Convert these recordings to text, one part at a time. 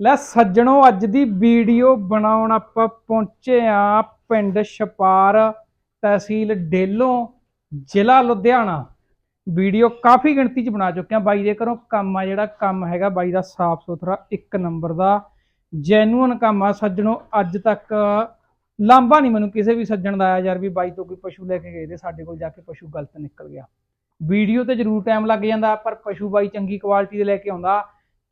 ਲੈ ਸੱਜਣੋ, ਅੱਜ ਦੀ ਵੀਡੀਓ ਬਣਾਉਣ ਆਪਾਂ ਪਹੁੰਚੇ ਆ ਪਿੰਡ ਛਪਾਰ ਤਹਿਸੀਲ ਡੇਲੋਂ, ਜ਼ਿਲ੍ਹਾ ਲੁਧਿਆਣਾ। ਵੀਡੀਓ ਕਾਫੀ ਗਿਣਤੀ ਚ ਬਣਾ ਚੁੱਕੇ ਆ ਬਾਈ ਦੇ ਘਰੋਂ ਕੰਮ ਆ ਜਿਹੜਾ, ਕੰਮ ਹੈਗਾ ਬਾਈ ਦਾ ਸਾਫ਼ ਸੁਥਰਾ ਇੱਕ ਨੰਬਰ ਦਾ। ਜੈਨੂਅਨ ਕੰਮ ਆ। ਸੱਜਣੋ, ਅੱਜ ਤੱਕ ਲਾਂਭਾ ਨਹੀਂ ਮੈਨੂੰ ਕਿਸੇ ਵੀ ਸੱਜਣ ਦਾ ਆਇਆ ਯਾਰ ਵੀ ਬਾਈ ਤੋਂ ਕੋਈ ਪਸ਼ੂ ਲੈ ਕੇ ਗਏ ਤੇ ਸਾਡੇ ਕੋਲ ਜਾ ਕੇ ਪਸ਼ੂ ਗਲਤ ਨਿਕਲ ਗਿਆ। ਵੀਡੀਓ ਤੇ ਜ਼ਰੂਰ ਟਾਈਮ ਲੱਗ ਜਾਂਦਾ, ਪਰ ਪਸ਼ੂ ਬਾਈ ਚੰਗੀ ਕੁਆਲਿਟੀ ਦੇ ਲੈ ਕੇ ਆਉਂਦਾ।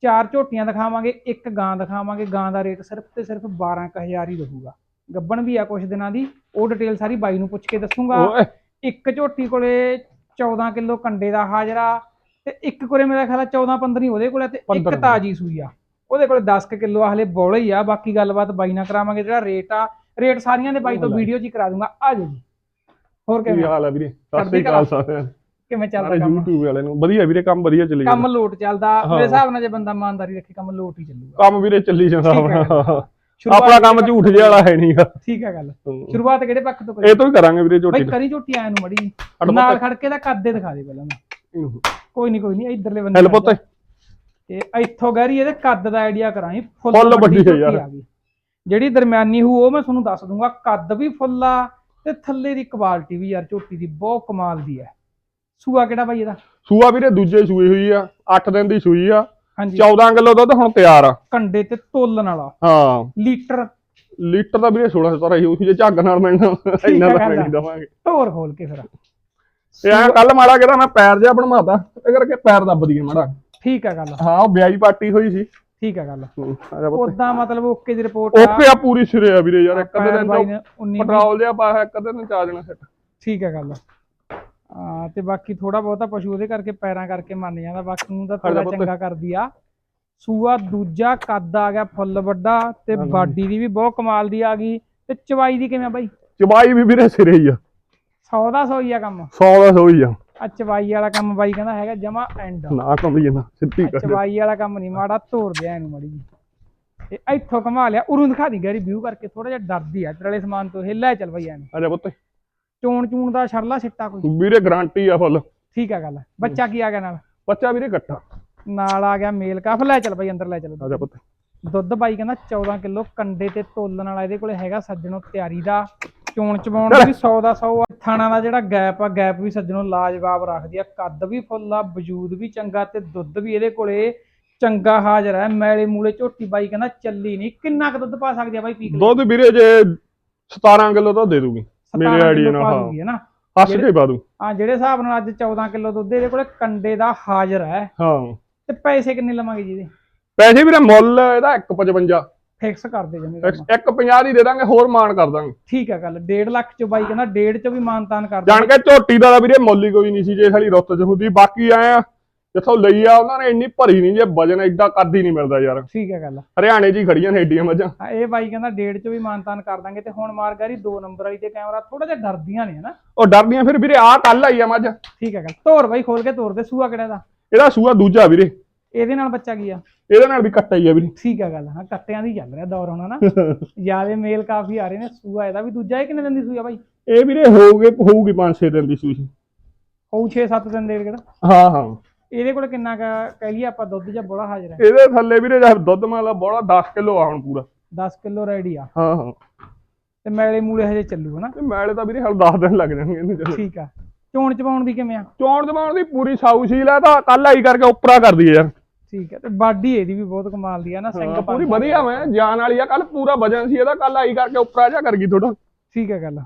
ਚਾਰ ਝੋਟੀਆਂ ਦਿਖਾਵਾਂਗੇ ਇੱਕ ਗਾਂ ਦਿਖਾਵਾਂਗੇ। ਗਾਂ ਦਾ ਰੇਟ ਸਿਰਫ ਤੇ ਸਿਰਫ 12000 ਹੀ ਰਹੂਗਾ। ਗੱਬਣ ਵੀ ਆ ਕੁਛ ਦਿਨਾਂ ਦੀ ਉਹ ਡਿਟੇਲ ਸਾਰੀ ਬਾਈ ਨੂੰ ਪੁੱਛ ਕੇ ਦੱਸੂਗਾ। ਇੱਕ ਝੋਟੀ ਕੋਲੇ 14 ਕਿਲੋ ਕੰਡੇ ਦਾ ਹਾਜ਼ਰਾ ਤੇ ਇੱਕ ਕੋਲੇ ਮੇਰਾ ਖਿਆਲ ਆ 14 15 ਹੀ ਉਹਦੇ ਕੋਲੇ ਤੇ ਇੱਕ 15 ਤਾਜੀ ਸੂਈ ਆ। ਉਹਦੇ ਕੋਲੇ 10 ਕੁ ਕਿਲੋ ਆ ਹਲੇ ਬੋਲੇ ਹੀ ਆ ਬਾਕੀ ਗੱਲਬਾਤ ਬਾਈ ਨਾਲ ਕਰਾਵਾਂਗੇ ਜਿਹੜਾ ਰੇਟ ਆ। ਰੇਟ ਸਾਰੀਆਂ ਦੇ ਬਾਈ ਤੋਂ। ਵੀਡੀਓ ਹੀ ਕਰਾ ਦੂੰਗਾ। ਆ ਜੀ। ਹੋਰ ਕੀ ਕਿਵੇਂ ਹਾਲ ਹੈ ਵੀਰੇ? ਸਤਿ ਸ੍ਰੀ ਕਲਾ। ਅਕਾਲ ਸਾਰਿਆਂ ਨੂੰ। ਕਿਵੇਂ ਚੱਲਦਾ ਸਾਰੇ ਕੰਮ? YouTube ਵਾਲਿਆਂ ਨੂੰ। ਵਧੀਆ ਵੀਰੇ ਕੰਮ ਵਧੀਆ ਚੱਲੀ ਕੰਮ ਜਾਂਦਾ ਲੋਟ ਚੱਲਦਾ। ਹਾਂ। ਮੇਰੇ ਹਿਸਾਬ ਨਾਲ ਜੇ ਬੰਦਾ ਇਮਾਨਦਾਰੀ ਰੱਖੇ ਕੰਮ ਲੋਟ ਹੀ ਚੱਲੂਗਾ। ਕੰਮ ਵੀਰੇ ਚੱਲੀ ਜਾਂਦਾ ਠੀਕ ਹੈ। ਆਪਣਾ। ਸ਼ੁਰੂਆਤ ਆਪਣਾ ਕੰਮ ਝੂਠ ਜਿਹਾ ਵਾਲਾ ਹੈ ਨਹੀਂਗਾ ਠੀਕ ਹੈ ਗੱਲ। ਸ਼ੁਰੂਆਤ ਕਿਹੜੇ ਪੱਖ ਤੋਂ ਇਹ ਕਰੀ ਤੋਂ ਹੀ ਕਰਾਂਗੇ ਵੀਰੇ ਝੋਟੀ ਬਾਈ ਕਰੀ ਝੋਟੀ ਆਇਆ ਨੂੰ ਮੜੀ। ਨਾਲ ਪੁੱਤ। ਖੜਕੇ ਦਾ ਕੱਦੇ ਦਿਖਾ ਦੇ ਪਹਿਲਾਂ ਮੈਂ। ਕੋਈ ਨਹੀਂ ਕੋਈ ਨਹੀਂ ਇਧਰਲੇ ਬੰਦੇ ਹੈਲ ਆ ਪੁੱਤ। ਜਾ। ਤੇ ਇੱਥੋਂ ਗਹਿਰੀ ਇਹਦੇ ਕੱਦ ਦਾ ਆਈਡੀਆ ਕਰਾਂਗੇ। ਫੁੱਲ ਵੱਡੀ ਹੈ ਯਾਰ। ਜਿਹੜੀ ਦਰਮਿਆਨੀ ਹੋਊ ਉਹ ਮੈਂ ਤੁਹਾਨੂੰ ਦੱਸ ਦੂੰਗਾ। ਕੱਦ ਵੀ ਫੁੱਲ ਤੇ ਥੱਲੇ ਦੀ ਕੁਆਲਿਟੀ ਵੀ ਯਾਰ ਝੋਟੀ ਦੀ ਬਹੁਤ ਕਮਾਲ ਦੀ ਹੈ। ਸੂਆ ਕਿਹੜਾ ਬਾਈ ਇਹਦਾ? ਸੂਆ ਵੀਰੇ ਦੂਜੇ ਸੂਈ ਹੋਈ ਆ 8 ਦਿਨ ਦੀ ਸੂਈ ਆ ਹਾਂਜੀ। 14 ਕਿਲੋ ਦੁੱਧ ਹੁਣ ਤਿਆਰ ਆ। ਕੰਡੇ ਤੇ ਤੋਲਣ ਵਾਲਾ। ਹਾਂ। ਲੀਟਰ। ਲੀਟਰ ਦਾ ਵੀਰੇ 16 17 ਹੀ ਜੇ ਝੱਗ ਨਾਲ ਮੈਨੂੰ ਇੰਨਾ ਤਾਂ ਆ। ਨਹੀਂ ਦਵਾਂਗੇ। ਢੋਰ ਖੋਲ ਕੇ ਫਿਰ। ਤੇ ਆ ਕੱਲ ਮਾੜਾ ਕਿਹਦਾ ਮੈਂ ਪੈਰ ਜਿਹਾ ਬਣਵਾਤਾ ਇਹ ਕਰਕੇ ਪੈਰ ਦੱਬ ਦਈਏ ਮਾੜਾ। ਠੀਕ ਆ ਗੱਲ ਹਾਂ ਉਹ ਵਿਆਹੀ ਪਾਰਟੀ ਹੋਈ ਸੀ। ਠੀਕ ਆ ਗੱਲ ਆ। ਉਦਾਂ ਮਤਲਬ ਓਕੇ ਦੀ ਰਿਪੋਰਟ ਓਕੇ ਆ ਪੂਰੀ ਸਿਰੇ ਆ ਵੀਰੇ ਯਾਰ ਇੱਕ ਦਿਨ ਬਾਈ ਤੋਂ ਨੇ 19 ਪੈਟਰੋਲ ਜਿਹਾ ਪਾਇਆ ਇੱਕ ਦਿਨ ਚ ਆ ਜਾਣਾ ਸੈੱਟ। ਠੀਕ ਹੈ ਗੱਲ ਆ ਤੇ ਬਾਕੀ ਥੋੜਾ ਬਹੁਤਾ ਪਸ਼ੂ ਉਹਦੇ ਕਰਕੇ ਪੈਰਾਂ ਕਰਕੇ ਮੰਨ ਜਾਂਦਾ ਬਾਕੀ ਨੂੰ ਤਾਂ ਥੋੜਾ। ਚੰਗਾ ਕਰਦੀ ਆ। ਸੂਆ ਦੂਜਾ ਕੱਦ ਆ ਗਿਆ ਫੁੱਲ ਵੱਡਾ ਤੇ। ਬਾਡੀ ਦੀ ਵੀ ਬਹੁਤ ਕਮਾਲ ਦੀ ਆ ਗਈ। ਤੇ ਚਵਾਈ ਦੀ ਕਿਵੇਂ ਆ ਬਾਈ? ਚਬਾਈ ਵੀ ਵੀਰੇ ਸਿਰੇ ਹੀ ਆ। 100 ਦਾ 100 ਹੀ ਆ ਕੰਮ? 100 ਦਾ 100 ਹੀ ਆ। ਆ ਚਵਾਈ ਵਾਲਾ ਕੰਮ ਬਾਈ ਕਹਿੰਦਾ ਹੈਗਾ ਜਮਾ ਐਂਡ ਨਾ ਕੰਬੀ ਜਾਂਦਾ ਸਿੱਧੀ ਕਰ। ਚਵਾਈ ਵਾਲਾ ਕੰਮ ਨਹੀਂ ਮਾੜਾ ਤੋੜ ਦਿਆ ਇਹਨੂੰ ਮੜੀ ਜੀ ਤੇ ਇੱਥੋਂ ਕਮਾ ਲਿਆ ਉਰੂ ਦਿਖਾ ਦੀ ਗੈਰੀ ਵਿਊ ਕਰਕੇ ਥੋੜਾ ਜਿਹਾ ਡਰਦੀ ਆ ਤਰਲੇ ਸਮਾਨ ਤੋਂ ਹਿੱਲਾ ਚੱਲ ਬਈ ਐਨੂੰ। ਜਾ ਪੁੱਤ। ਚੋਣ ਚੂਣ ਦਾ ਛੜਲਾ ਸਿੱਟਾ ਕੋਈ? ਵੀਰੇ ਗਾਰੰਟੀ ਆ ਫੁੱਲ। ਠੀਕ ਆ ਗੱਲ। ਬੱਚਾ ਕੀ ਆ ਗਿਆ ਨਾਲ? ਬੱਚਾ ਵੀਰੇ ਇਕੱਠਾ। ਨਾਲ ਆ ਗਿਆ ਮੇਲ ਕਾਫ। ਲੈ ਚੱਲ ਬਾਈ ਅੰਦਰ ਲੈ ਚੱਲ। ਆ ਜਾ ਪੁੱਤ। ਦੁੱਧ ਬਾਈ ਕਹਿੰਦਾ 14 ਕਿਲੋ ਕੰਡੇ ਤੇ ਤੋਲਣ ਵਾਲਾ ਇਹਦੇ ਕੋਲੇ ਹੈਗਾ ਸੱਜਣੋ ਤਿਆਰੀ ਦਾ। ਚੋਣ ਚਵਾਉਣ ਦਾ ਵੀ 100 ਦਾ 100 ਆ। ਥਾਣਾ ਦਾ ਜਿਹੜਾ ਗੈਪ ਆ ਗੈਪ ਵੀ ਸੱਜਣੋ ਲਾਜਵਾਬ ਰੱਖਦੀ ਆ। ਕੱਦ ਵੀ ਫੁੱਲ ਆ ਵਜੂਦ ਵੀ ਚੰਗਾ ਤੇ ਦੁੱਧ ਵੀ ਇਹਦੇ ਕੋਲੇ ਚੰਗਾ ਹਾਜ਼ਰ ਹੈ ਮੈਲੇ ਮੂਲੇ ਝੋਟੀ ਬਾਈ ਕਹਿੰਦਾ ਚੱਲੀ ਨਹੀਂ। ਕਿੰਨਾ ਕੁ ਦੁੱਧ ਪਾ ਸਕਦੀ ਆ ਬਾਈ ਪੀਕ? ਦੁੱਧ ਵੀਰੇ ਜੇ 17 ਕਿਲੋ ਤਾਂ ਦੇ ਦੂਗੀ। ਮੇਰੇ 17 ਆਈਡੀਆ ਨਾਲ ਹਾਂ। ਦੂਗੀ, ਨਾ? ਹੱਸ ਕੇ ਪਾ ਦੂ। ਹਾਂ ਜਿਹੜੇ ਹਿਸਾਬ ਨਾਲ ਅੱਜ 14 ਕਿਲੋ ਦੁੱਧ ਇਹਦੇ ਕੋਲੇ ਕੰਡੇ ਦਾ ਹਾਜ਼ਰ ਹੈ। ਹਾਂ। ਤੇ ਪੈਸੇ ਕਿੰਨੇ ਲਵਾਂਗੇ ਜੀ ਇਹਦੇ? ਪੈਸੇ ਵੀਰੇ ਮੁੱਲ ਇਹਦਾ 155 ਫਿਕਸ ਕਰ ਦੇ ਜਮੇ 150 ਦੀ ਦੇ ਦਾਂਗੇ ਹੋਰ ਮਾਨ ਕਰ ਦਾਂਗੇ। ਠੀਕ ਹੈ ਗੱਲ 1.5 ਲੱਖ ਚ ਬਾਈ ਕਹਿੰਦਾ 1.5 ਚ ਵੀ ਮਾਨਤਾਨ ਕਰ ਜਾਣ ਕੇ ਝੋਟੀ ਦਾ ਵੀਰੇ ਮੁੱਲ ਹੀ ਕੋਈ ਨਹੀਂ ਸੀ ਜੇ ਸਾਲੀ ਰੁੱਤ ਚ ਹੁੰਦੀ ਬਾਕੀ ਆਏ ਆ। ਜਿੱਥੋਂ ਲਈ ਆ ਉਹਨਾਂ ਨੇ ਇੰਨੀ ਭਰੀ ਨਹੀਂ ਜੇ ਵਜਨ ਐਡਾ ਕੱਦ ਹੀ ਨਹੀਂ ਮਿਲਦਾ ਯਾਰ। ਠੀਕ ਹੈ ਗੱਲ। ਹਰਿਆਣੇ ਹੀ ਖੜੀਆਂ ਨੇ ਏਡੀਆਂ ਮੱਝਾਂ ਹਾਂ, ਇਹ ਬਾਈ ਕਹਿੰਦਾ 1.5 ਚ ਵੀ ਮਾਨਤਾਨ ਕਰ ਦਾਂਗੇ ਤੇ ਹੁਣ ਮਾਰਗਾਰੀ 2 ਨੰਬਰ ਵਾਲੀ ਤੇ ਕੈਮਰਾ ਥੋੜਾ ਜਿਹਾ ਡਰਦੀਆਂ ਨੇ ਹਨਾ? ਉਹ ਡਰਦੀਆਂ ਫਿਰ ਵੀਰੇ ਆ ਕੱਲ ਆਈ ਆ ਮੱਝ। ਠੀਕ ਹੈ ਗੱਲ। ਤੋਰ ਬਾਈ ਖੋਲ ਕੇ ਤੋਰ ਦੇ ਸੂਆ ਕਿਹੜਾ ਦਾ ਇਹਦਾ ਸੂਆ ਦੂਜਾ ਵੀਰੇ। ਇਹਦੇ ਨਾਲ ਬੱਚਾ ਕੀ ਆ? ਇਹਦੇ ਨਾਲ ਵੀ ਕੱਟਾ ਹੀ ਆ ਵੀਰੇ। ਠੀਕ ਹੈ ਗੱਲ ਹਾਂ ਕੱਟਿਆਂ ਦੀ ਚੱਲ ਰਿਹਾ ਦੌਰ ਹੁਣ ਨਾ ਜਿਆਦੇ ਮੇਲ ਕਾਫੀ ਆ ਰਹੇ ਨੇ ਸੂਆ ਇਹਦਾ ਵੀ ਦੂਜਾ ਇਹ ਕਿੰਨੇ ਦਿਨ ਦੀ ਸੂਆ ਬਾਈ? ਇਹ ਵੀਰੇ ਹੋਊਗੇ ਹੋਊਗੀ 5-6 ਦਿਨ ਦੀ ਸੂਈ। ਹੋਊ 6-7 ਦਿਨ ਦੇ ਕਿਹੜਾ? ਹਾਂ ਹਾਂ। ਇਹਦੇ ਕੋਲ ਕਿੰਨਾ ਕੁ ਕਹਿ ਲਈਏ ਆਪਾਂ ਦੁੱਧ ਜਾਂ ਬੋਲਾ ਹਾਜ਼ਰ ਹੈ? ਇਹਦੇ ਥੱਲੇ ਵੀਰੇ ਜਦ ਦੁੱਧ ਮਾਲਾ ਬੋਲਾ 10 ਕਿਲੋ ਆ ਹੁਣ ਪੂਰਾ। 10 ਕਿਲੋ ਰੈਡੀ ਆ। ਹਾਂ ਹਾਂ। ਤੇ ਮੈਲੇ ਮੂਲੇ ਹਜੇ ਚੱਲੂ ਹਨਾ? ਤੇ ਮੈਲੇ ਤਾਂ ਵੀਰੇ ਹਲ 10 ਦਿਨ ਲੱਗ ਜਾਣਗੇ ਇਹਨੂੰ ਚੱਲਣ। ਠੀਕ ਆ। ਚੋਣ ਚਵਾਉਣ ਦੀ ਕਿਵੇਂ ਆ? ਚੌਣ ਜਮਾਉਣ ਦੀ ਪੂਰੀ ਸਾਊ ਸ਼ੀਲ ਆ ਤਾਂ ਕੱਲ ਆਈ ਕਰਕੇ ਉੱਪਰਾ ਕਰਦੀ ਆ ਯਾਰ। ਠੀਕ ਹੈ ਤੇ ਬਾਡੀ ਇਹਦੀ ਵੀ ਬਹੁਤ ਕਮਾਲ ਦੀ ਆ ਨਾ ਸਿੰਘ ਪੂਰੀ ਵਧੀਆ ਮੈਂ ਜਾਨ ਵਾਲੀ ਆ ਕੱਲ ਪੂਰਾ ਵਜਨ ਸੀ ਇਹਦਾ ਕੱਲ ਆਈ ਕਰਕੇ ਉੱਪਰਾ ਜਾ ਕਰ ਗਈ ਥੋੜਾ ਠੀਕ ਹੈ ਗੱਲ।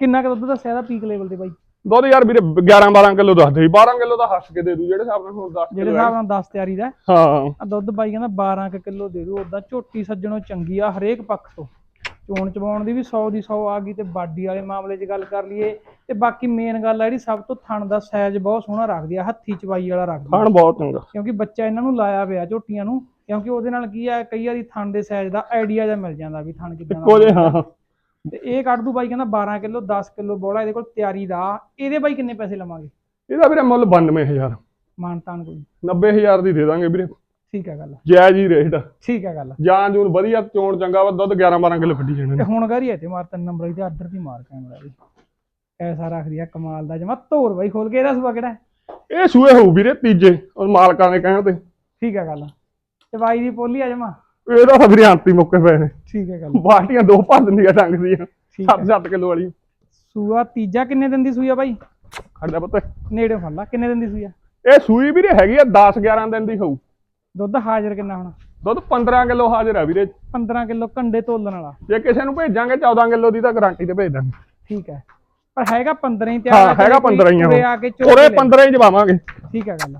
ਕਿੰਨਾ ਕੁ ਦੁੱਧ ਦੱਸਿਆ ਇਹਦਾ ਪੀਕ ਲੈਵਲ ਤੇ ਬਾਈ? ਦੁੱਧ ਯਾਰ ਵੀਰੇ 11 12 ਕਿਲੋ ਦੱਸਦੇ ਸੀ 12 ਕਿਲੋ ਤਾਂ ਹੱਸ ਕੇ ਦੇ ਦੂ ਜਿਹੜੇ ਹਿਸਾਬ ਨਾਲ ਹੁਣ 10 ਜਿਹੜੇ ਹਿਸਾਬ ਨਾਲ 10 ਤਿਆਰੀ ਦਾ ਹਾਂ। ਆ ਦੁੱਧ ਬਾਈ ਕਹਿੰਦਾ 12 ਕੁ ਕਿਲੋ ਦੇ ਦੂ ਉਦਾਂ ਝੋਟੀ ਸੱਜਣੋਂ ਚੰਗੀ ਆ ਹਰੇਕ ਪੱਖ ਤੋਂ। ਚੋਣ ਚਵਾਉਣ ਦੀ ਵੀ 100 ਦੀ 100 ਆ ਗਈ ਤੇ ਬਾਡੀ ਵਾਲੇ ਮਾਮਲੇ 'ਚ ਗੱਲ ਕਰ ਲਈਏ ਤੇ ਬਾਕੀ ਮੇਨ ਗੱਲ ਆ ਜਿਹੜੀ ਸਭ ਤੋਂ ਥਣ ਦਾ ਸਾਈਜ਼ ਬਹੁਤ ਸੋਹਣਾ ਰੱਖਦੀ ਆ ਹੱਥੀ ਚਵਾਈ ਵਾਲਾ ਰੱਖਦੀ ਖਾਣ ਬਹੁਤ ਚੰਗਾ। ਕਿਉਂਕਿ ਬੱਚਾ ਇਹਨਾਂ ਨੂੰ ਲਾਇਆ ਪਿਆ ਝੋਟੀਆਂ ਨੂੰ ਕਿਉਂਕਿ ਉਹਦੇ ਨਾਲ ਕੀ ਆ ਕਈ ਵਾਰੀ ਥਣ ਦੇ ਸਾਈਜ਼ ਦਾ ਆਈਡੀਆ ਜਿਹਾ ਮਿਲ ਜਾਂਦਾ ਵੀ ਥਣ ਕਿੱਦਾਂ ਇੱਕੋ ਦਾ ਜੇ ਹਾਂ। ਤੇ ਇਹ ਕੱਢ ਦੂ ਬਾਈ ਕਹਿੰਦਾ 12 ਕਿਲੋ 10 ਕਿਲੋ ਬੋਲਾ ਇਹਦੇ ਕੋਲ ਤਿਆਰੀ ਦਾ। ਇਹਦੇ ਬਾਈ ਕਿੰਨੇ ਪੈਸੇ ਲਵਾਂਗੇ? ਇਹਦਾ ਵੀਰੇ ਮੁੱਲ 92000 ਮਾਨਤਾਨ ਕੋਈ 90000 ਦੀ ਦੇ ਦਾਂਗੇ ਵੀਰੇ। ਠੀਕ ਹੈ ਗੱਲ ਜਾਇਜ਼ ਹੀ ਰੇਟ। ਠੀਕ ਹੈ ਗੱਲ ਜਾਨ ਜੂਨ ਵਧੀਆ ਚੋਣ ਚੰਗਾ ਵਾ ਦੁੱਧ 11 12 ਕਿਲੋ ਕੱਢੀ ਜਾਣੇ ਤੇ ਹੁਣ ਗਰੀ ਤੇ ਮਾਰ ਤਿੰਨ ਨੰਬਰ ਤੇ ਆਰਡਰ ਦੀ ਮਾਰ ਕੈਮਰਾ ਦੀ ਐਸਾ ਰੱਖਦੀ ਆ ਕਮਾਲ ਦਾ ਜਮਾ। ਧੋਰ ਬਾਈ ਖੋਲ ਕੇ ਇਹਦਾ ਸੂਆ ਕਿਹੜਾ ਹੈ? ਇਹ ਸੂਏ ਹੋਊ ਵੀਰੇ ਤੀਜੇ ਮਾਲਕਾਂ ਦੇ ਕਹਿਣ ਤੇ। ਠੀਕ ਹੈ ਗੱਲ ਤੇ ਬਾਈ ਦੀ ਪੋਲੀ ਆ ਜਮਾ। ਇਹਦਾ ਤਾਂ ਵੀਰੇ ਅੰਤੀ ਮੁੱਕੇ ਪਏ ਨੇ। ਠੀਕ ਹੈ ਗੱਲ। ਬਾਲਟੀਆਂ ਦੋ ਭਰ ਦਿੰਦੀਆਂ ਡੰਗ ਦੀਆਂ ਠੀਕ 7-7 ਕਿਲੋ ਵਾਲੀ। ਸੂਆ ਤੀਜਾ ਕਿੰਨੇ ਦਿਨ ਦੀ ਸੂਈ ਆ ਬਾਈ? ਖੜਦਾ ਪੁੱਤ। ਨੇੜੇ ਫੜ ਲਾ ਕਿੰਨੇ ਦਿਨ ਦੀ ਸੂਈ ਆ? ਇਹ ਸੂਈ ਵੀਰੇ ਹੈਗੀ ਆ 10-11 ਦਿਨ ਦੀ ਹੋਊ। ਦੁੱਧ ਹਾਜ਼ਰ ਕਿੰਨਾ ਹੋਣਾ? ਦੁੱਧ 15 ਕਿਲੋ ਹਾਜ਼ਰ ਆ ਵੀਰੇ। 15 ਕਿਲੋ ਕੰਡੇ ਤੋਲਣ ਵਾਲਾ। ਜੇ ਕਿਸੇ ਨੂੰ ਭੇਜਾਂਗੇ 14 ਕਿਲੋ ਦੀ ਤਾਂ ਗਾਰੰਟੀ ਤੇ ਭੇਜ ਦਾਂਗੇ। ਠੀਕ ਹੈ। ਪਰ ਹੈਗਾ 15 ਹੀ ਤੇ ਹੈਗਾ 15 ਹੀ ਆ ਉਰੇ ਆ ਕੇ ਚੋਕ ਉਰੇ ਲੈ। 15 ਹੀ ਜਵਾਵਾਂਗੇ। ਠੀਕ ਹੈ ਗੱਲ।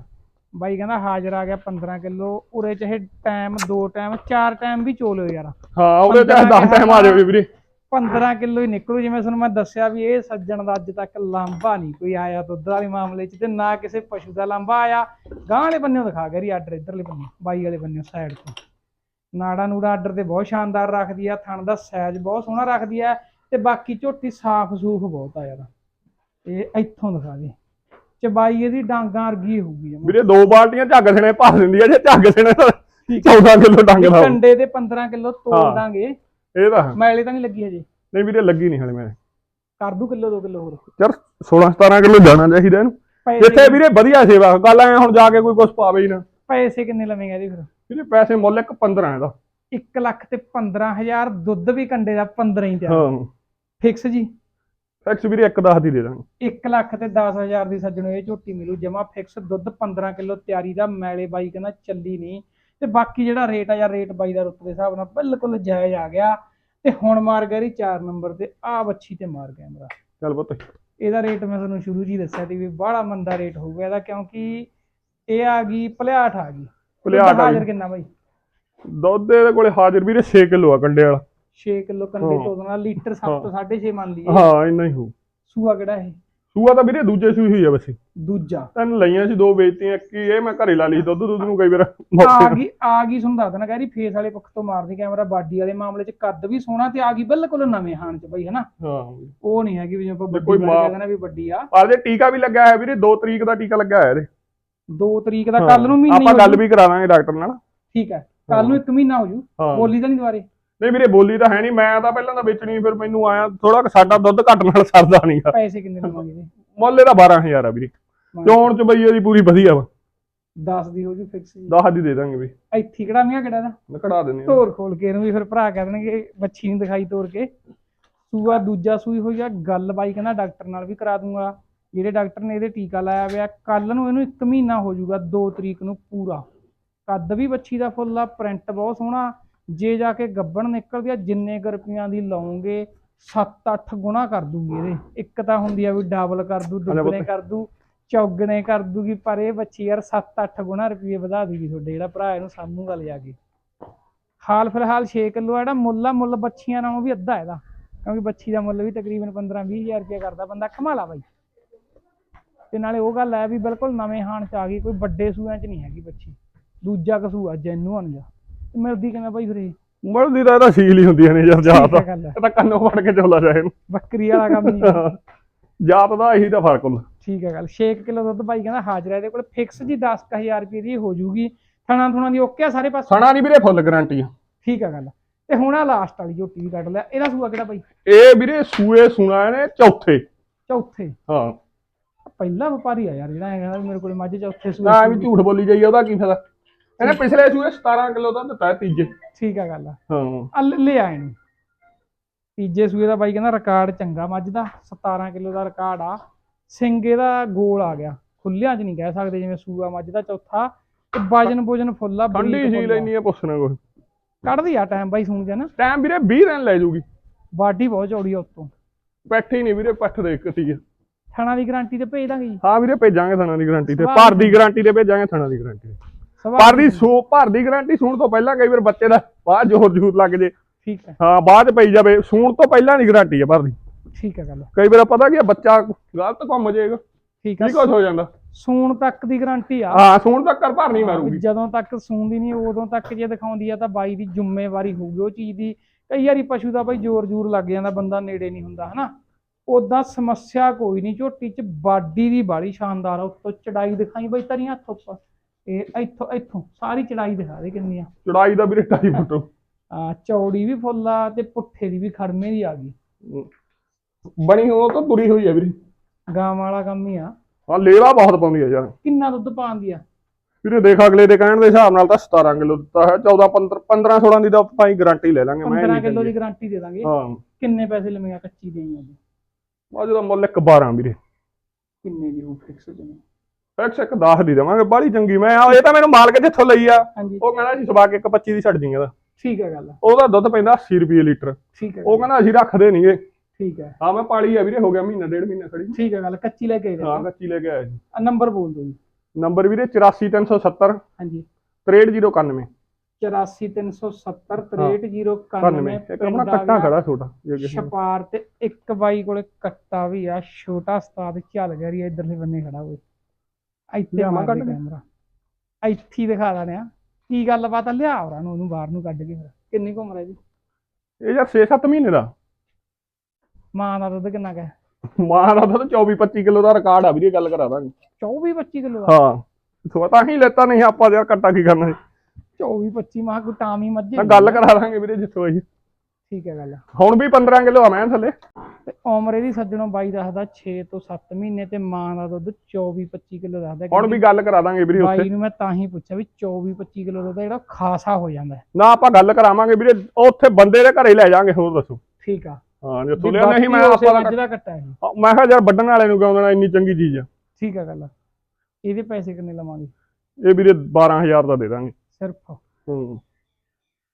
ਬਾਈ ਕਹਿੰਦਾ ਹਾਜ਼ਰ ਆ ਗਿਆ 15 ਕਿਲੋ ਉਰੇ ਚਾਹੇ ਟਾਈਮ ਦੋ ਟਾਈਮ ਚਾਰ ਟਾਈਮ ਵੀ ਚੋ ਲਿਓ ਯਾਰ। ਹਾਂ ਉਹਦੇ ਤੇ 10 ਟਾਈਮ ਆ ਜਾਵੇ ਵੀਰੇ। 15 ਕਿਲੋ ਹੀ ਨਿਕਲੂ ਜਿਵੇਂ ਤੁਹਾਨੂੰ ਮੈਂ ਦੱਸਿਆ ਵੀ ਇਹ ਸੱਜਣ ਦਾ ਅੱਜ ਤੱਕ ਲਾਂਭਾ ਨਹੀਂ ਕੋਈ ਆਇਆ ਦੁੱਧ ਵਾਲੇ ਮਾਮਲੇ 'ਚ ਤੇ ਨਾ ਕਿਸੇ ਪਸ਼ੂ ਦਾ ਲਾਂਭਾ ਆਇਆ। ਗਾਂ ਵਾਲੇ ਬੰਨਿਓ ਦਿਖਾ ਗਰੀ ਆਰਡਰ ਇਧਰਲੇ ਬੰਨੇ ਬਾਈ ਵਾਲੇ ਬੰਨਿਓ ਸਾਈਡ ਤੋਂ। ਨਾੜਾ ਨੂੜਾ ਆਰਡਰ ਤੇ ਬਹੁਤ ਸ਼ਾਨਦਾਰ ਰੱਖਦੀ ਆ ਥਣ ਦਾ ਸਾਈਜ਼ ਬਹੁਤ ਸੋਹਣਾ ਰੱਖਦੀ ਆ ਤੇ ਬਾਕੀ ਝੋਟੀ ਸਾਫ਼ ਸੂਫ ਬਹੁਤ ਆ ਯਾਰ। ਇਹ ਇੱਥੋਂ ਦਿਖਾ ਦੇ। ਚਬਾਈ ਇਹਦੀ ਡਾਂਗਾਂ ਵਰਗੀ ਹੋਊਗੀ ਜਮਾਂ। ਵੀਰੇ ਦੋ ਬਾਲਟੀਆਂ ਝੱਗ ਸਣੇ ਭਰ ਦਿੰਦੀ ਆ ਜੇ ਝੱਗ ਸਣੇ ਤਾਂ 14 ਕਿਲੋ ਡੰਗ ਦਾ ਹੋਊ। ਕੰਡੇ ਦੇ 15 ਕਿਲੋ ਤੋਲ ਹਾਂ। ਦਾਂਗੇ। ਇਹ ਤਾਂ। ਮੈਲੇ ਤਾਂ ਨਹੀਂ ਲੱਗੀ ਹਜੇ। ਨਹੀਂ ਵੀਰੇ ਲੱਗੀ ਨਹੀਂ ਹਲੇ ਮੈਂ ਕਰ ਦੂ ਕਿਲੋ 2 ਕਿਲੋ ਹੋਰ। ਯਾਰ 16 17 ਕਿਲੋ ਜਾਣਾ ਚਾਹੀਦਾ ਇਹਨੂੰ। ਪੈਸੇ ਜਿੱਥੇ ਵੀਰੇ ਵਧੀਆ ਸੇਵਾ ਗੱਲ ਐ ਹੁਣ ਜਾ ਕੇ ਕੋਈ ਕੁਝ ਪਾਵੇ ਹੀ ਨਾ। ਪੈਸੇ ਕਿੰਨੇ ਲਵੇਂਗਾ ਇਹਦੇ ਫਿਰ? ਵੀਰੇ ਪੈਸੇ ਮੁੱਲ ਇੱਕ 15 ਇਹਦਾ। 1 ਲੱਖ ਤੇ 15000 ਦੁੱਧ ਵੀ ਕੰਡੇ ਦਾ 15 ਹੀ ਤਿਆਰ ਹਾਂ। ਫਿਕਸ ਜੀ। ਫੈਕਸ ਵੀਰੇ ਇੱਕ 10 ਦੀ ਦੇ ਦਾਂਗੇ। 1 ਲੱਖ ਤੇ 10000 ਦੀ ਸੱਜਣੋ ਇਹ ਝੋਟੀ ਮਿਲੂ ਜਮਾ ਫਿਕਸ ਦੁੱਧ 15 ਕਿਲੋ ਤਿਆਰੀ ਦਾ ਮੈਲੇ ਬਾਈ ਕਹਿੰਦਾ ਚੱਲੀ ਨਹੀਂ। ਤੇ ਬਾਕੀ ਜਿਹੜਾ ਰੇਟ ਆ ਯਾਰ ਰੇਟ ਬਾਈ ਦਾ ਰੁੱਤ ਦੇ ਹਿਸਾਬ ਨਾਲ ਬਿਲਕੁਲ ਜਾਇਜ਼ ਆ ਗਿਆ। ਤੇ ਹੁਣ ਮਾਰ ਗਿਆ ਜੀ 4 ਨੰਬਰ ਤੇ ਆ ਬੱਚੀ ਤੇ ਮਾਰ ਗਿਆ ਮੇਰਾ। ਚੱਲ ਪੁੱਤ। ਇਹਦਾ ਰੇਟ ਮੈਂ ਤੁਹਾਨੂੰ ਸ਼ੁਰੂ ਹੀ ਦੱਸਿਆ ਸੀ ਵੀ ਬੜਾ ਮੰਦਾ ਰੇਟ ਹੋਊਗਾ ਇਹਦਾ ਕਿਉਂਕਿ ਇਹ ਆ ਗਈ ਭਲਿਆਠ ਆ ਗਈ। ਗਈ। ਹਾਜ਼ਰ ਕਿੰਨਾ ਬਾਈ? ਦੁੱਧ ਇਹਦੇ ਕੋਲੇ ਹਾਜ਼ਰ ਵੀਰੇ 6 ਕਿਲੋ ਆ ਕੰਡੇ ਵਾਲਾ। 6 ਕਿਲੋ ਕੰਡੇ ਹਾਂ। ਲੀਟਰ 7 ਤੋਂ 6.5 ਮੰਨ ਲਈਏ। ਹਾਂ ਇੰਨਾ ਹੀ ਹੋਊ। ਸੂਆ ਕਿਹੜਾ ਇਹ? ਸੂਆ ਤਾਂ ਵੀਰੇ ਦੂਜੇ ਸੂਈ ਹੋਈ ਆ ਵੈਸੇ। ਦੂਜਾ। ਤੈਨੂੰ ਲਈਆਂ ਸੀ ਦੋ ਵੇਚਤੀਆਂ ਕੀ ਇਹ ਮੈਂ ਘਰੇ ਲਾ ਲਈ ਸੀ ਦੁੱਧ ਦੁੱਧ ਨੂੰ ਕਈ ਵਾਰ ਆ ਮੌਕੇ ਗਈ ਆ ਗਈ ਤੁਹਾਨੂੰ ਦੱਸ ਦੇਣਾ ਕਹਿੰਦੀ ਫੇਸ ਵਾਲੇ ਪੱਖ ਤੋਂ ਮਾਰਦੀ ਕੈਮਰਾ ਬਾਡੀ ਵਾਲੇ ਮਾਮਲੇ 'ਚ ਕੱਦ ਵੀ ਸੋਹਣਾ ਤੇ ਆ ਗਈ ਬਿਲਕੁਲ ਨਵੇਂ ਹਾਣ 'ਚ ਬਈ ਹਨਾ? ਹਾਂ ਉਹ ਨਹੀਂ ਹੈਗੀ ਵੀ ਜਿਵੇਂ ਆਪਾਂ ਵੱਡੀ ਕੋਈ ਮਾਂ- ਕਹਿੰਦੇ ਨਾ ਵੀ ਵੱਡੀ ਆ। ਪਰ ਜੇ ਟੀਕਾ ਵੀ ਲੱਗਾ ਹੈ ਵੀਰੇ 2 ਤਰੀਕ ਦਾ ਟੀਕਾ ਲੱਗਾ ਹੈ ਇਹਦੇ। 2 ਤਰੀਕ ਦਾ ਕੱਲ ਨੂੰ ਮਹੀਨੇ ਆਪਾਂ ਗੱਲ। ਵੀ ਕਰਾ ਦਾਂਗੇ ਡਾਕਟਰ ਨਾਲ। ਠੀਕ ਹੈ ਕੱਲ ਨੂੰ 1 ਮਹੀਨਾ ਹੋ ਜੂ। ਹਾਂ। ਬੋਲੀ ਤਾਂ ਨਹੀਂ ਦੁਬਾਰੇ। ਨਹੀਂ ਵੀਰੇ ਬੋਲੀ ਤਾਂ ਹੈ ਨਹੀਂ ਮੈਂ ਤਾਂ ਪਹਿਲਾਂ ਤਾਂ ਵੇਚਣੀ ਫਿਰ ਮੈਨੂੰ ਆਇਆ ਥੋੜਾ ਸਾਡਾ ਦੁੱਧ ਘੱਟ ਨਾਲ ਸਰਦਾ ਨਹੀਂਗਾ ਪੈਸੇ ਕਿੰਨੇ ਲਵਾਂਗੇ ਇਹਦੇ ਮੁੱਲ ਇਹਦਾ 12000 ਆ ਵੀਰੇ। ਚੋਣ ਚ ਬਈ ਇਹਦੀ ਪੂਰੀ ਵਧੀਆ ਵਾ। 10 ਦੀ ਹੋ ਜੂ ਫਿਕਸ ਜੀ। 10 ਦੀ ਦੇ ਦਾਂਗੇ ਵੀ ਇੱਥੇ ਕਿਹੜਾ ਮੀਆਂ ਕਿਹੜਾ ਦਾ ਮੈਂ ਕਢਾ ਦਿੰਦੇ ਤੋਰ ਖੋਲ ਕੇ ਇਹਨੂੰ ਵੀ ਫਿਰ ਭਰਾ ਕਹਿ ਦੇਣਗੇ ਬੱਚੀ ਨੂੰ ਦਿਖਾਈ ਤੋਰ ਕੇ। ਸੂਆ ਦੂਜਾ ਸੂਈ ਹੋਈ ਆ ਗੱਲ ਬਾਈ ਕਹਿੰਦਾ ਡਾਕਟਰ ਨਾਲ ਵੀ ਕਰਾ ਦੂੰਗਾ। ਜਿਹੜੇ ਡਾਕਟਰ ਨੇ ਇਹਦੇ ਟੀਕਾ ਲਾਇਆ ਹੋਇਆ ਕੱਲ ਨੂੰ ਇਹਨੂੰ 1 ਮਹੀਨਾ ਹੋ ਜਾਊਗਾ 2 ਤਰੀਕ ਨੂੰ ਪੂਰਾ। ਕੱਦ ਵੀ ਬੱਚੀ ਦਾ ਫੁੱਲ ਆ ਪ੍ਰਿੰਟ ਬਹੁਤ ਸੋਹਣਾ। ਜੇ ਜਾ ਕੇ ਗੱਬਣ ਨਿਕਲਦੀ ਆ ਜਿੰਨੇ ਕੁ ਰੁਪਈਆਂ ਦੀ ਲਾਉਂਗੇ 7-8 ਗੁਣਾ ਕਰ ਦੂਗੀ ਇਹਦੇ। ਇੱਕ ਤਾਂ ਹੁੰਦੀ ਆ ਵੀ ਡਬਲ ਕਰ ਦੂ ਦੁੱਗਣੇ। ਕਰ ਦੂ ਚੌਗਣੇ ਕਰ ਦੂਗੀ ਪਰ ਇਹ ਬੱਚੀ ਯਾਰ 7-8 ਗੁਣਾ ਰੁਪਏ ਵਧਾ ਦੂਗੀ ਤੁਹਾਡੇ। ਜਿਹੜਾ ਭਰਾ ਇਹਨੂੰ ਸਾਹਮੂਗਾ ਲਿਜਾ ਕੇ। ਹਾਲ ਫਿਲਹਾਲ 6 ਕਿਲੋ ਜਿਹੜਾ ਮੁੱਲ ਆ ਮੁੱਲ ਬੱਚੀਆਂ ਨਾਲੋਂ ਵੀ ਅੱਧਾ ਇਹਦਾ। ਕਿਉਂਕਿ ਬੱਚੀ ਦਾ ਮੁੱਲ ਵੀ ਤਕਰੀਬਨ 15-20 ਹਜ਼ਾਰ ਰੁਪਏ ਕਰਦਾ ਬੰਦਾ ਕਮਾ ਲਾ ਬਾਈ। ਤੇ ਨਾਲੇ ਉਹ ਗੱਲ ਹੈ ਵੀ ਬਿਲਕੁਲ ਨਵੇਂ ਹਾਣ ਚ ਆ ਗਈ ਕੋਈ ਵੱਡੇ ਸੂਆਂ ਚ ਨਹੀਂ ਹੈਗੀ ਬੱਚੀ। ਦੂਜਾ ਕਸੂਆ ਜੈਨੂਅਨ ਜਾ ਮਿਲਦੀ ਕਿਵੇਂ ਬਾਈ ਫਿਰ ਮੁੱਲ ਤਾਂ ਇਹਦਾ ਸੀਲ ਹੀ ਹੁੰਦੀਆਂ ਨੇ ਯਾਰ ਜਾਤ ਠੀਕ ਹੈ ਗੱਲ। ਇਹ ਤਾਂ ਕੰਨੋਂ ਫੜ ਕੇ ਚੋਲਾ ਜਾਏ ਬੱਕਰੀ ਵਾਲਾ ਕੰਮ ਨਹੀਂ ਜਾਤ ਦਾ ਇਹੀ ਤਾਂ ਫ਼ਰਕ ਹੁੰਦਾ। ਠੀਕ ਹੈ ਗੱਲ। 6 ਕਿਲੋ ਦੁੱਧ ਬਾਈ ਕਹਿੰਦਾ ਹਾਜ਼ਰ ਹੈ ਇਹਦੇ ਕੋਲ ਫਿਕਸ ਜੀ 10000 ਰੁਪਏ ਦੀ ਹੋ ਜੂਗੀ। ਥਣਾ ਥੁਣਾ ਦੀ ਓਕੇ ਆ ਸਾਰੇ ਪਾਸੇ? ਸਣਾ ਨਹੀਂ ਵੀਰੇ ਫੁੱਲ ਗਾਰੰਟੀ ਆ। ਠੀਕ ਹੈ ਗੱਲ। ਤੇ ਹੁਣ ਆ ਲਾਸਟ ਵਾਲੀ ਝੋਟੀ ਵੀ ਕੱਢ ਲਿਆ। ਇਹਦਾ ਸੂਆ ਕਿਹੜਾ ਬਾਈ ਇਹ ਵੀਰੇ ਸੂਏ ਸੁਣਾ ਨੇ ਚੌਥੇ। ਚੌਥੇ? ਹਾਂ। ਪਹਿਲਾ ਵਪਾਰੀ ਆ ਯਾਰ ਜਿਹੜਾ ਹੈਗਾ ਮੇਰੇ ਕੋਲ ਮੱਝ ਚੌਥੇ ਸੂਏ ਨਾ ਵੀ ਝੂਠ ਬੋਲੀ ਜਾਈ ਉਹਦਾ ਕੀ ਫਾਇਦਾ? ਇਹਨੇ ਪਿਛਲੇ ਸੂਏ 17 ਕਿਲੋ ਦਾ ਦਿੱਤਾ ਤੀਜੇ। ਠੀਕ ਹੈ ਗੱਲ ਹਾਂ। ਆ ਲੈ ਲੈ ਆਏ ਨੂੰ। ਤੀਜੇ ਸੂਏ ਦਾ ਬਾਈ ਕਹਿੰਦਾ ਰਿਕਾਰਡ ਚੰਗਾ ਮੱਝ ਦਾ 17 ਕਿਲੋ ਦਾ ਰਿਕਾਰਡ ਆ। ਸਿੰਗੇ ਦਾ ਗੋਲ ਆ ਗਿਆ। ਖੁੱਲਿਆਂ ਚ ਨਹੀਂ ਕਹਿ ਸਕਦੇ ਜਿਵੇਂ ਸੂਆ ਮੱਝ ਦਾ ਚੌਥਾ। ਤੇ ਵਜਨ ਬੋਜਨ ਫੁੱਲਾ ਠੰਡੀ ਸੀ ਲੈਣੀ ਆ। ਪੁੱਛਣਾ ਕੋਈ ਕੱਢਦੀ ਆ ਟਾਈਮ ਬਾਈ ਸੁਣ ਨਾ। ਟਾਈਮ ਵੀਰੇ 20 ਦਿਨ ਲੈ ਜੂਗੀ। ਬਾਡੀ ਬਹੁਤ ਚੌੜੀ ਆ ਉੱਤੋਂ। ਪੈਠ ਹੀ ਨਹੀਂ ਵੀਰੇ ਪੱਠ ਦੇ ਕੱਟੀ ਆ ਥਣਾ ਦੀ ਗਾਰੰਟੀ ਤੇ ਭੇਜ ਦਾਂਗੇ ਜੀ। ਹਾਂ ਵੀਰੇ ਭੇਜਾਂਗੇ ਥਣਾ ਦੀ ਗਾਰੰਟੀ ਤੇ। ਭਰ ਦੀ ਗਾਰੰਟੀ ਤੇ ਭੇਜਾਂਗੇ ਥਣਾ ਦੀ ਗਾਰੰਟੀ ਪਰ ਦੀ ਸੋ ਭਰ ਦੀ ਗਾਰੰਟੀ ਸੁਣ ਤੋਂ ਪਹਿਲਾਂ ਕਈ ਵਾਰ ਬੱਚੇ ਦਾ ਬਾਅਦ ਜ਼ੋਰ ਜ਼ੂਰ ਲੱਗ ਜੇ। ਠੀਕ ਹੈ। ਹਾਂ ਬਾਅਦ ਪਈ ਜਾਵੇ। ਸੂਣ ਤੋਂ ਪਹਿਲਾਂ ਦੀ ਗਾਰੰਟੀ ਆ ਭਰ ਦੀ। ਠੀਕ ਹੈ ਗੱਲ। ਕਈ ਵਾਰ ਪਤਾ ਕੀ ਬੱਚਾ ਗਲਤ ਘੁੰਮ ਜਾਏਗਾ। ਠੀਕ ਹੈ ਕੀ ਕੁਝ ਹੋ ਜਾਂਦਾ। ਸੂਣ ਤੱਕ ਦੀ ਗਾਰੰਟੀ ਆ। ਹਾਂ ਸੂਣ ਤੱਕ ਕਰ ਭਰ ਨਹੀਂ ਵੀ ਮਾਰੂਗੀ। ਜਦੋਂ ਤੱਕ ਸੂੰਦੀ ਨਹੀਂ ਉਦੋਂ ਤੱਕ ਜੇ ਦਿਖਾਉਂਦੀ ਆ ਤਾਂ ਬਾਈ ਦੀ ਜ਼ਿੰਮੇਵਾਰੀ ਹੋਊਗੀ। ਉਹ ਚੀਜ਼ ਦੀ ਕਈ ਵਾਰੀ ਪਸ਼ੂ ਦਾ ਬਾਈ ਜ਼ੋਰ ਜ਼ੂਰ ਲੱਗ ਜਾਂਦਾ ਬੰਦਾ ਨੇੜੇ ਨਹੀਂ ਹੁੰਦਾ ਹਨਾ? ਉਦਾਂ ਸਮੱਸਿਆ ਕੋਈ ਨਹੀਂ। ਝੋਟੀ ਚ ਬਾਡੀ ਦੀ ਬਾੜੀ ਸ਼ਾਨਦਾਰ ਆ। ਉੱਤੋਂ ਚੜਾਈ ਦਿਖਾਈ ਬਾਈ ਤਰੀਆਂ ਹੱਥ ਉੱਪਰ। ਇਹ ਇੱਥੋਂ ਇੱਥੋਂ ਸਾਰੀ ਚੜਾਈ ਦਿਖਾ ਦੇ ਕਿੰਨੀ ਆ ਚੜਾਈ ਦਾ ਵੀਰੇ 2.5 ਫੁੱਟ। ਆ ਚੌੜੀ ਵੀ ਫੁੱਲ ਆ ਤੇ ਪੁੱਠੇ ਦੀ ਵੀ ਖੜਮੇ ਦੀ ਆ ਗਈ। ਬਣੀ ਉਹ ਤਾਂ ਤੁਰੀ ਹੋਈ ਆ ਵੀਰੇ? ਗਾਂ ਵਾਲਾ ਕੰਮ ਹੀ ਆ। ਹਾਂ ਲੇਵਾ ਬਹੁਤ ਪਾਉਂਦੀ ਆ ਯਾਰ। ਕਿੰਨਾ ਦੁੱਧ ਪਾਉਂਦੀ ਆ? ਵੀਰੇ ਦੇਖ ਅਗਲੇ ਦੇ ਕਹਿਣ ਦੇ ਹਿਸਾਬ ਨਾਲ ਤਾਂ 17 ਕਿਲੋ ਦਿੱਤਾ ਹੈ 14 15 15 16 ਦੀ ਤਾਂ ਆਪਾਂ ਹੀ ਗਾਰੰਟੀ ਲੈ ਲਾਂਗੇ ਮੈਂ 15 ਨਹੀਂ ਕਿਲੋ। ਦੀ ਗਾਰੰਟੀ ਦੇ ਦਾਂਗੇ। ਹਾਂ। ਕਿੰਨੇ ਪੈਸੇ ਲਵੇਂਗਾ ਕੱਚੀ ਦੇਈ ਅੱਜ ਅੱਜ ਦਾ ਮੁੱਲ ਇੱਕ 12 ਵੀਰੇ। ਕਿੰਨੇ ਦੀ ਉਹ ਫਿਕਸ ਜਮੀ ਫਿਕਸ ਇੱਕ 10 ਦੀ ਦੇਵਾਂਗੇ ਬਾਹਲੀ ਚੰਗੀ ਮੈਂ ਆ ਇਹ ਤਾਂ ਮੈਨੂੰ ਮਾਲਕ ਜਿੱਥੋਂ ਲਈ ਆ। ਹਾਂਜੀ। ਉਹ ਕਹਿੰਦਾ ਜੀ ਸਵਾ ਕੇ ਇੱਕ 25 ਦੀ ਛੱਡ ਦਿੰਗੇ ਦਾ ਠੀਕ ਹੈ ਗੱਲ। ਉਹਦਾ ਦੁੱਧ ਪੈਂਦਾ 80 ਰੁਪਏ ਲੀਟਰ। ਠੀਕ ਹੈ। ਉਹ ਕਹਿੰਦਾ ਅਸੀਂ ਰੱਖਦੇ ਨਹੀਂਗੇ ਠੀਕ ਹੈ। ਹਾਂ ਮੈਂ ਪਾਲੀ ਆ ਵੀਰੇ ਹੋ ਗਿਆ ਮਹੀਨਾ ਡੇਢ ਮਹੀਨਾ ਖੜੀ। ਠੀਕ ਹੈ ਗੱਲ ਕੱਚੀ ਲੈ ਕੇ ਆਏ ਹਾਂ ਕੱਚੀ ਲੈ ਕੇ ਆਇਆ ਜੀ ਨੰਬਰ ਬੋਲ ਦਿਓ ਜੀ। ਨੰਬਰ ਵੀਰੇ 84370 ਹਾਂਜੀ। 63091 84370 91 63091 ਇੱਕ ਆਪਣਾ ਕੱਟਾ ਖੜਾ ਛੋਟਾ ਛਪਾਰ ਤੇ ਇੱਕ ਬਾਈ ਕੋਲੇ ਕੱਟਾ ਵੀ ਆ ਛੋਟਾ ਉਸਤਾਦ ਚੱਲ ਗਿਆ ਰੀ ਇਧਰਲੇ ਬੰਨੇ ਖੜਾ ਹੋਏ। ਇੱਥੇ ਮਾਰ ਕੱਢ? ਕੈਮਰਾ ਇੱਥੇ ਹੀ ਦਿਖਾ ਦਾਂ ਆ। ਕੀ ਗੱਲਬਾਤ ਆ? ਲਿਆ ਉਹਨਾਂ ਨੂੰ ਉਹਨੂੰ ਬਾਹਰ ਨੂੰ ਕੱਢ ਕੇ ਫਿਰ। ਕਿੰਨੀ ਕੁ ਉਮਰ ਹੈ ਜੀ ਇਹ ਯਾਰ 6-7 ਮਹੀਨੇ ਦਾ। ਮਾਂ ਦਾ ਦੁੱਧ ਕਿੰਨਾ ਕੁ ਮਾਂ ਦਾ ਤਾਂ 24-25 ਕਿਲੋ ਦਾ ਰਿਕਾਰਡ ਆ ਵੀਰੇ ਗੱਲ ਕਰਾ ਦਾਂਗੇ। 24 25 ਕਿਲੋ ਦਾ? ਹਾਂ। ਸੋ ਤਾਂ ਹੀ ਲੈਤਾ ਨਹੀਂ ਆਪਾਂ ਯਾਰ ਕੱਟਾ ਕੀ ਕਰਨਾ। ਸੀ 24 25 ਮਾਹ ਕੋ ਟਾਮੀ ਮੱਝੇ ਗੱਲ ਕਰਾ ਦਾਂਗੇ ਵੀਰੇ ਜਿੱਥੋਂ ਅਸੀਂ ਠੀਕ ਹੈ ਗੱਲ। ਹੁਣ ਵੀ 15 ਕਿਲੋ ਆ ਮੈਂ ਥੱਲੇ। ਤੇ ਉਮਰ ਇਹਦੀ ਸੱਜਣੋਂ ਬਾਈ ਦੱਸਦਾ 6 ਤੋਂ 7 ਮਹੀਨੇ ਤੇ ਮਾਂ ਦਾ ਦੁੱਧ 24 25 ਕਿਲੋ ਦੱਸਦਾ ਹੁਣ ਵੀ ਗੱਲ ਕਰਾ ਦਾਂਗੇ ਵੀਰੇ ਉੱਥੇ। ਬਾਈ ਨੂੰ ਮੈਂ ਤਾਂ ਹੀ ਪੁੱਛਿਆ ਵੀ 24 25 ਕਿਲੋ ਦੁੱਧ ਜਿਹੜਾ ਖਾਸਾ ਹੋ ਜਾਂਦਾ। ਨਾ ਆਪਾਂ ਗੱਲ ਕਰਾਵਾਂਗੇ ਵੀਰੇ ਉੱਥੇ ਬੰਦੇ ਦੇ ਘਰੇ ਲੈ ਜਾਾਂਗੇ ਹੋਰ ਦੱਸੋ। ਠੀਕ ਆ। ਹਾਂ ਜਿੱਥੋਂ ਵੀ ਲਿਆ ਨਹੀਂ ਮੈਂ ਆਪਾਂ ਦਾ ਦਾ ਕੱਟਾ ਹੈ ਮੈਂ ਕਿਹਾ ਯਾਰ ਵੱਢਣ ਵਾਲੇ ਨੂੰ ਕਿਉਂ ਦੇਣਾ ਇੰਨੀ ਚੰਗੀ ਚੀਜ਼ ਆ। ਠੀਕ ਆ ਗੱਲ ਇਹਦੇ ਪੈਸੇ ਕਿੰਨੇ ਲਵਾਂਗੇ? ਇਹ ਵੀਰੇ 12000 ਦਾ ਦੇ ਦਾਂਗੇ। ਸਿਰਫ। ਹੂੰ।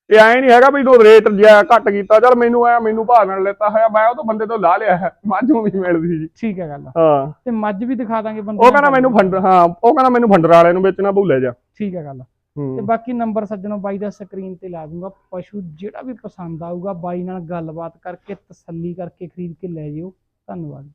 ਇਹ ਐ ਨਹੀਂ ਹੈਗਾ ਵੀ ਤੂੰ ਰੇਟ ਜਿਆ ਘੱਟ ਕੀਤਾ ਚਲ ਮੈਨੂੰ ਆਇਆ ਮੈਨੂੰ ਭਾਅ ਨਾਲ ਲੈਤਾ ਹੋਇਆ ਮੈਂ ਉਹ ਤੋਂ ਬੰਦੇ ਤੋਂ ਲਾ ਲਿਆ ਹੈ ਮਾਝੋਂ ਵੀ ਮਿਲਦੀ ਜੀ ਠੀਕ ਹੈ ਗੱਲ। ਹਾਂ। ਤੇ ਮੱਝ ਵੀ ਦਿਖਾ ਦਾਂਗੇ ਬੰਦੇ ਉਹ ਕਹਿੰਦਾ ਮੈਨੂੰ ਫੰਡ ਹਾਂ ਉਹ ਕਹਿੰਦਾ ਮੈਨੂੰ ਫੰਡਰ ਵਾਲੇ ਨੂੰ ਵੇਚਣਾ ਭੁੱਲੇ ਜਾ। ਠੀਕ ਹੈ ਗੱਲ। ਤੇ ਬਾਕੀ ਨੰਬਰ ਸੱਜਣੋ ਬਾਈ ਦਾ ਸਕਰੀਨ ਤੇ ਲਾ ਦੂੰਗਾ ਪਸ਼ੂ ਜਿਹੜਾ ਵੀ ਪਸੰਦ ਆਊਗਾ ਬਾਈ ਨਾਲ ਗੱਲਬਾਤ ਕਰਕੇ ਤਸੱਲੀ ਕਰਕੇ ਖਰੀਦ ਕੇ ਲੈ ਜਿਓ। ਧੰਨਵਾਦ।